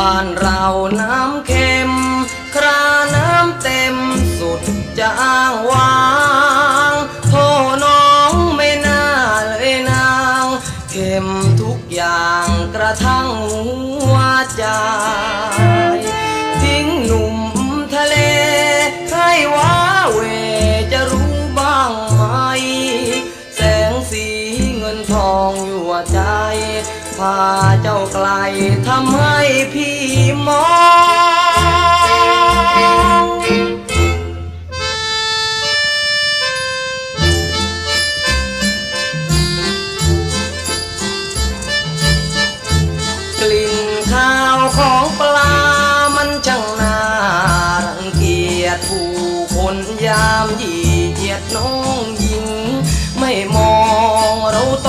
บ้านเราน้ำเค็ม คราน้ำเต็มสุดจะอ้างวางโทน้องไม่น่าเลยนาง เค็มทุกอย่างกระทั่งหัวใจ ทิ้งหนุ่มทะเลให้ว้าเหวจะรู้บ้างไหม แสงสีเงินทองอยู่ใจพาเจ้าไกลทำให้พี่ มองกลิ่นข้าวของปลามันช่างน่ารังเกียจผู้คนยามเหยียดน้องหญิง ไม่มองเราโต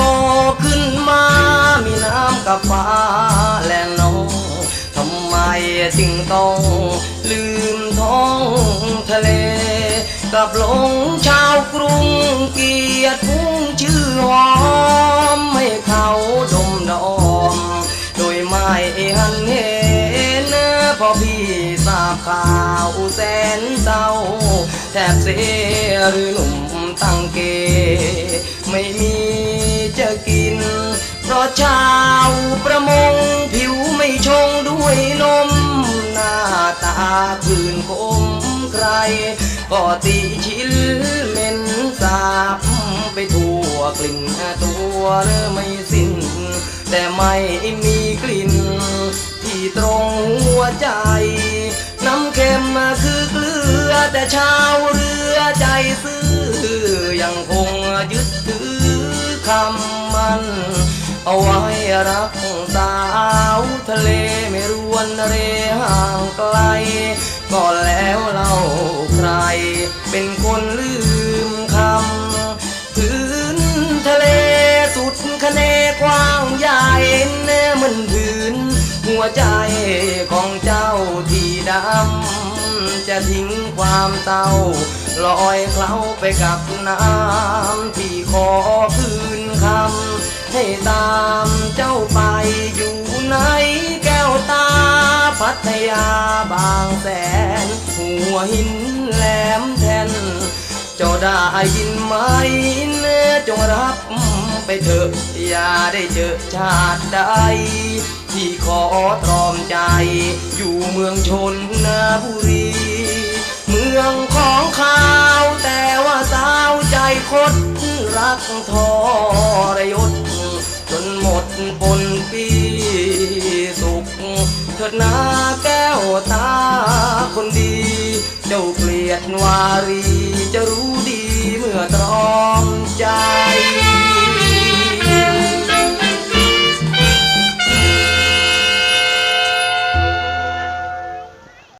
จึงต้องลืมท้องทะเลกับหลงชาวกรุงเกียรติพุ่งชื่อหอมให้เขาดมดอม โดยไม่หันเห็นพอพี่ทราบข่าวแสนเศร้า แทบเสียหรือหนุ่มตั้งเก ไม่มีจะกิน เพราะชาวประมงผิวไม่ชงด้วยนม ผื่นคมใคร ก็ติชิลเหม็นสาบไปทั่วกลิ่นตัวไม่สิ้น แต่ไม่มีกลิ่น ที่ตรงหัวใจ น้ำเค็มคือเกลือ แต่ชาวเรือใจซื่อยังคงยึดถือคำมัน เอาไว้รักสาวทะเล วนเรห่างไกล ก็แล้วเราใคร เป็นคนลืมคำพื้นทะเลสุดคะเนกว้างใหญ่เนื้อมันพื้น หัวใจของเจ้าที่ดำ จะทิ้งความเศร้าลอยเคล้าไปกับน้ำที่ขอคืนคำให้ตา พัทยาบางแสน หัวหินแหลมแทนเจ้าได้ยินไหมเนื้อจงรับไปเถอะอย่าได้เจอชาติใดที่ขอตรอมใจ อยู่เมืองชนนาบุรี เมืองของข้าวแต่ว่าสาวใจคดรักทรยศจนหมดปนปี ถิดนาแก้วตาคนดี เจ้าเกลียดวารีจะรู้ดีเมื่อตรอมใจ